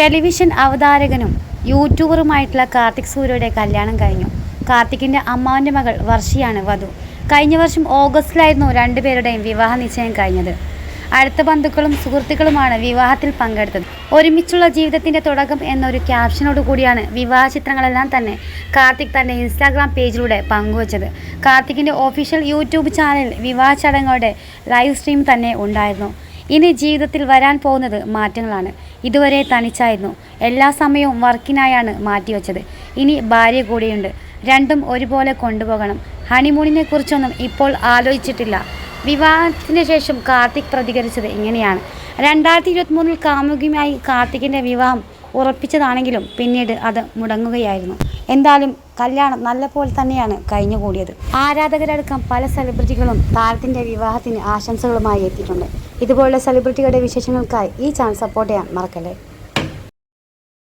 Television അവതാരകനും യൂട്യൂബറുമായിട്ടുള്ള Karthik സൂര്യയുടെ കല്യാണം കഴിഞ്ഞു. കാർത്തിക്കിന്റെ അമ്മാവന്റെ മകൾ വർഷിയാണ് വധു. കഴിഞ്ഞ വർഷം ഓഗസ്റ്റിലായിരുന്നു രണ്ടുപേരുടെയും വിവാഹ നിശ്ചയം കഴിഞ്ഞത്. അടുത്ത ബന്ധുക്കളും സുഹൃത്തുക്കളുമാണ് വിവാഹത്തിൽ പങ്കെടുത്തത്. ഒരുമിച്ചുള്ള ജീവിതത്തിന്റെ തുടക്കം എന്നൊരു ക്യാപ്ഷനോട് കൂടിയാണ് വിവാഹ ചിത്രങ്ങളെല്ലാം തന്നെ കാർത്തിക് തന്റെ ഇൻസ്റ്റാഗ്രാം പേജിലൂടെ പങ്കുവച്ചത്. കാർത്തിക്കിന്റെ ഒഫീഷ്യൽ യൂട്യൂബ് ചാനലിൽ വിവാഹ ചടങ്ങുകളുടെ ലൈവ് സ്ട്രീം തന്നെ ഉണ്ടായിരുന്നു. ഇനി ജീവിതത്തിൽ വരാൻ പോകുന്നത് മാറ്റങ്ങളാണ്. ഇതുവരെ തനിച്ചായിരുന്നു. എല്ലാ സമയവും വർക്കിനായാണ് മാറ്റിവെച്ചത്. ഇനി ഭാര്യ കൂടിയുണ്ട്. രണ്ടും ഒരുപോലെ കൊണ്ടുപോകണം. ഹണിമൂണിനെ കുറിച്ചൊന്നും ഇപ്പോൾ ആലോചിച്ചിട്ടില്ല. വിവാഹത്തിന് ശേഷം കാർത്തിക് പ്രതികരിച്ചത് ഇങ്ങനെയാണ്. രണ്ടായിരത്തി ഇരുപത്തിമൂന്നിൽ കാമുകിയുമായി കാർത്തികിന്റെ വിവാഹം ഉറപ്പിച്ചതാണെങ്കിലും പിന്നീട് അത് മുടങ്ങുകയായിരുന്നു. എന്തായാലും കല്യാണം നല്ലപോലെ തന്നെയാണ് കഴിഞ്ഞുകൂടിയത്. ആരാധകരടക്കം പല സെലിബ്രിറ്റികളും താരത്തിന്റെ വിവാഹത്തിന് ആശംസകളുമായി എത്തിയിട്ടുണ്ട്. ഇതുപോലുള്ള സെലിബ്രിറ്റികളുടെ വിശേഷങ്ങൾക്കായി ഈ ചാനൽ സപ്പോർട്ട് ചെയ്യാൻ മറക്കല്ലേ?